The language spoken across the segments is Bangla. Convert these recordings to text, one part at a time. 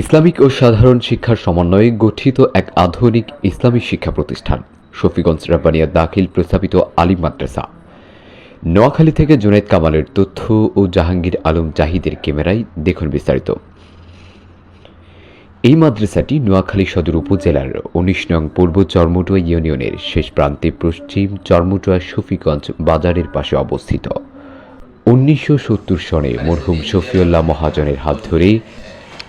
ইসলামিক ও সাধারণ শিক্ষার সমন্বয়ে গঠিত এক আধুনিক ইসলামী শিক্ষা প্রতিষ্ঠান, শফিগঞ্জ রাব্বানিয়া দাখিল প্রস্তাবিত আলিম মাদ্রাসা। নোয়াখালী থেকে জুনাইদ কামালের তথ্য ও জাহাঙ্গীর আলম জাহিদের ক্যামেরায় দেখুন বিস্তারিত। এই মাদ্রাসাটি নোয়াখালী সদর উপজেলার উনিশ নং পূর্ব চরমুটুয়া ইউনিয়নের শেষ প্রান্তে পশ্চিম চরমুটুয়া শফিগঞ্জ বাজারের পাশে অবস্থিত। উনিশশো সত্তর সনে মরহুম শফিউল্লাহ মহাজনের হাত ধরে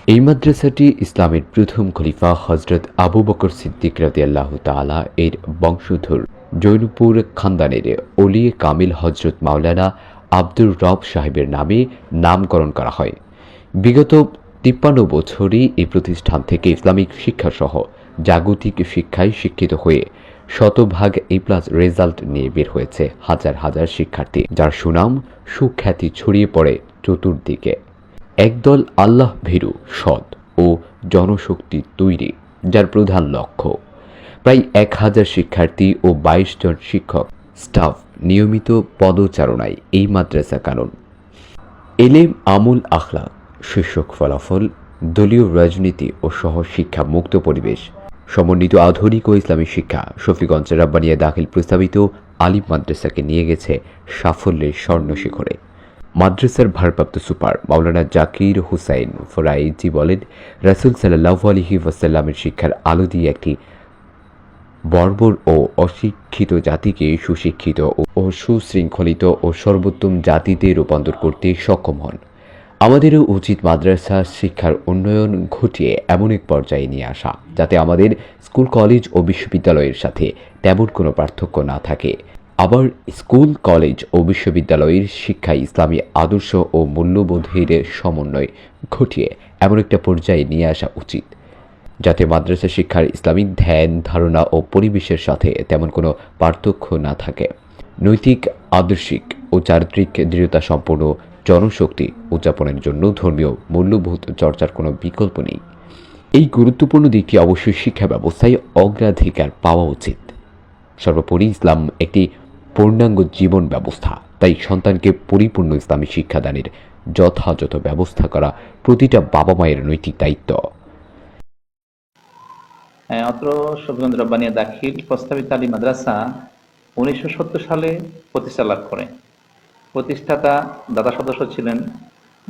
এই মাদ্রাসাটি ইসলামের প্রথম খলিফা হজরত আবু বকর সিদ্দিক রাদিয়াল্লাহু তাআলা এর বংশধর। জৈনপুর খানদানের অলিয়ে কামিল হজরত মাওলানা আব্দুর রব সাহেবের নামে নামকরণ করা হয়। বিগত তিপ্পান্ন বছরই এই প্রতিষ্ঠান থেকে ইসলামিক শিক্ষাসহ জাগতিক শিক্ষায় শিক্ষিত হয়ে শতভাগ এ প্লাস রেজাল্ট নিয়ে বের হয়েছে হাজার হাজার শিক্ষার্থী, যার সুনাম সুখ্যাতি ছড়িয়ে পড়ে চতুর্দিকে। একদল আল্লাহ ভীরু, সৎ ও জনশক্তি তৈরি, যার প্রধান লক্ষ্য। প্রায় এক হাজার শিক্ষার্থী ও বাইশ জন শিক্ষক, স্টাফ নিয়মিত পদচারণায় এই মাদ্রাসা কানুন। এলেম আমুল আখলা শীর্ষক ফলাফল, দলীয় রাজনীতি ও সহ শিক্ষা মুক্ত পরিবেশ সমন্বিত আধুনিক ও ইসলামী শিক্ষা শফিগঞ্জ রাব্বানিয়া দাখিল প্রস্তাবিত আলিম মাদ্রাসাকে নিয়ে গেছে সাফল্যের স্বর্ণ শিখরে মাদ্রাসার ভারপ্রাপ্ত সুপার মাওলানা জাকির হুসাইন ফরাইজি বলেন, রাসুল সাল্লাহ আলহি ওয়াসাল্লামের শিক্ষার আলো দিয়ে একটি বর্বর ও অশিক্ষিত জাতিকে সুশিক্ষিত ও সুশৃঙ্খলিত ও সর্বোত্তম জাতিতে রূপান্তর করতে সক্ষম হন। আমাদেরও উচিত মাদ্রাসা শিক্ষার উন্নয়ন ঘটিয়ে এমন এক পর্যায়ে নিয়ে আসা, যাতে আমাদের স্কুল, কলেজ ও বিশ্ববিদ্যালয়ের সাথে তেমন কোনো পার্থক্য না থাকে। আবার স্কুল, কলেজ ও বিশ্ববিদ্যালয়ের শিক্ষায় ইসলামী আদর্শ ও মূল্যবোধের সমন্বয় ঘটিয়ে এমন একটা পর্যায়ে নিয়ে আসা উচিত, যাতে মাদ্রাসা শিক্ষার ইসলামিক ধ্যান, ধারণা ও পরিবেশের সাথে তেমন কোনো পার্থক্য না থাকে। নৈতিক, আদর্শিক ও চারিত্রিক দৃঢ়তা সম্পন্ন জনশক্তি উদযাপনের জন্য ধর্মীয় মূল্যবোধ চর্চার কোনো বিকল্প নেই। এই গুরুত্বপূর্ণ দিকটি অবশ্যই শিক্ষা ব্যবস্থায় অগ্রাধিকার পাওয়া উচিত। সর্বোপরি ইসলাম একটি পূর্ণাঙ্গ জীবন ব্যবস্থা তাই সন্তানকে পরিপূর্ণ ইসলামী শিক্ষাদানের যথাযথ ব্যবস্থা করা প্রতিটা বাবা মায়ের নৈতিক দায়িত্ব। হ্যাঁ, অত্র শফিগঞ্জ রব্বানিয়া দাখিল প্রস্তাবিত আলী মাদ্রাসা উনিশশো সত্তর সালে প্রতিষ্ঠা লাভ করে। প্রতিষ্ঠাতা দাদা সদস্য ছিলেন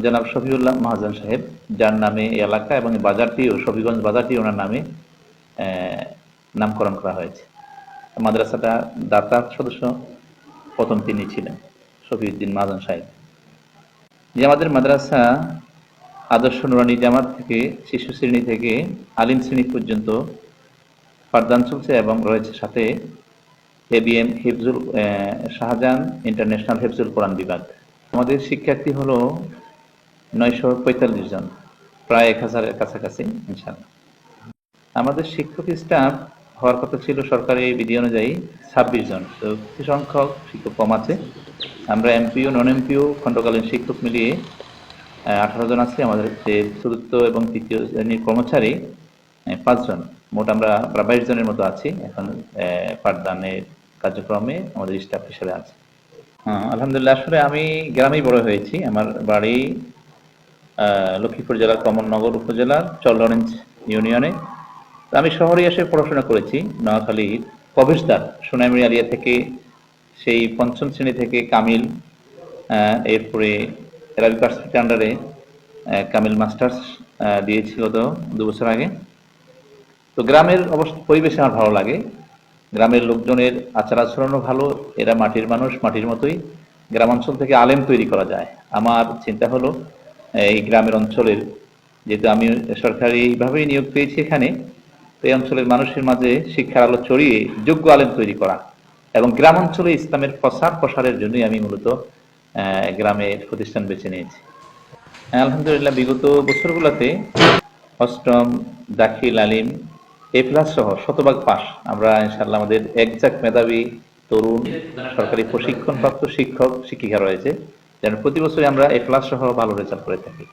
জনাব শফিউল্লাহ মহাজন সাহেব, যার নামে এই এলাকা এবং বাজারটিও শফিগঞ্জ বাজারটি ওনার নামে নামকরণ করা হয়েছে। মাদ্রাসাটা দাতা সদস্য প্রথম তিনি ছিলেন, শফিউদ্দিন মহাজন সাহেব। যে আমাদের মাদ্রাসা আদর্শ নুরানি জামাত থেকে, শিশু শ্রেণি থেকে, আলিম শ্রেণি পর্যন্ত পাঠদান চলছে এবং রয়েছে সাথে এবিএম হিফজুল শাহজাহান ইন্টারন্যাশনাল হিফজুল কোরআন বিভাগ। আমাদের শিক্ষার্থী হলো নয়শো পঁয়তাল্লিশ জন, প্রায় এক হাজারের কাছাকাছি ইনশাল্লাহ আমাদের শিক্ষক স্টাফ হওয়ার কথা ছিল সরকারি বিধি অনুযায়ী ছাব্বিশ জন, তো কিছু সংখ্যক শিক্ষক কম আছে। আমরা এমপিও নন এমপিও খণ্ডকালীন শিক্ষক মিলিয়ে আঠারো জন আছে। আমাদের যে চতুর্থ এবং তৃতীয় শ্রেণির কর্মচারী পাঁচজন মোট আমরা বাইশ জনের মতো আছি। এখন পাঠদানের কার্যক্রমে আমাদের স্টাফ হিসেবে আছে। হ্যাঁ, আলহামদুলিল্লাহ আসলে আমি গ্রামেই বড় হয়েছি। আমার বাড়ি লক্ষ্মীপুর জেলার কমলনগর উপজেলার চলরেঞ্জ ইউনিয়নে। আমি শহরে এসে পড়াশোনা করেছি নোয়াখালীর প্রবেশদ্বার সোনাইমুড়ি আলিয়া থেকে সেই পঞ্চম শ্রেণি থেকে কামিল এরপরে রাবি পার্সিটির আন্ডারে কামিল মাস্টার্স আহ, দিয়েছিল তো দু বছর আগে। তো গ্রামের অবস্থা পরিবেশ আমার ভালো লাগে। গ্রামের লোকজনের আচার আচরণও ভালো, এরা মাটির মানুষ, মাটির মতোই। গ্রামাঞ্চল থেকে আলেম তৈরি করা যায়। আমার চিন্তা হলো, এই গ্রামের অঞ্চলের, যেহেতু আমি সরকারিভাবেই নিয়োগ পেয়েছি এখানে, তো এই অঞ্চলের মানুষের মাঝে শিক্ষার আলো ছড়িয়ে যোগ্য আলেম তৈরি করা এবং গ্রাম অঞ্চলে ইসলামের প্রসার প্রসারের জন্যই আমি মূলত গ্রামের প্রতিষ্ঠান বেছে নিয়েছি। আলহামদুলিল্লাহ, বিগত বছরগুলোতে অষ্টম দাখিল আলিম এ প্লাস সহ শতভাগ পাস আমরা ইনশাল্লাহ আমাদের একজাক মেধাবী তরুণ সরকারি প্রশিক্ষণপ্রাপ্ত শিক্ষক, শিক্ষিকা রয়েছে, যেন প্রতি বছরই আমরা এ প্লাস সহ ভালো রেজাল্ট করে থাকি।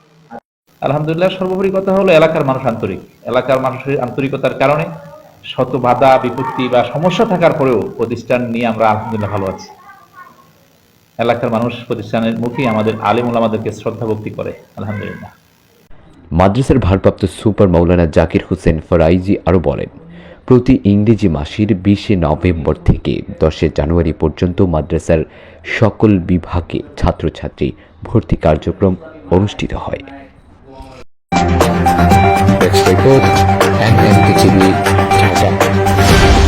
আলহামদুলিল্লাহ, সর্বোপরি কথা হলো এলাকার মানুষ আন্তরিক। এলাকার মানুষের আন্তরিকতার কারণে শত বাধা, বিপত্তি বা সমস্যা থাকার পরেও প্রতিষ্ঠান নিয়ে আমরা আলহামদুলিল্লাহ ভালো আছি। এলাকার মানুষ প্রতিষ্ঠানের মুখে আমাদের আলিমুল আমাদেরকে শ্রদ্ধা ভক্তি করে, আলহামদুলিল্লাহ। মাদ্রাসার ভারপ্রাপ্ত সুপার মৌলানা জাকির হোসেন ফরাইজি আরও বলেন, প্রতি ইংরেজি মাসের বিশে নভেম্বর থেকে দশে জানুয়ারি পর্যন্ত মাদ্রাসার সকল বিভাগে ছাত্রছাত্রী ভর্তি কার্যক্রম অনুষ্ঠিত হয় Dhaka.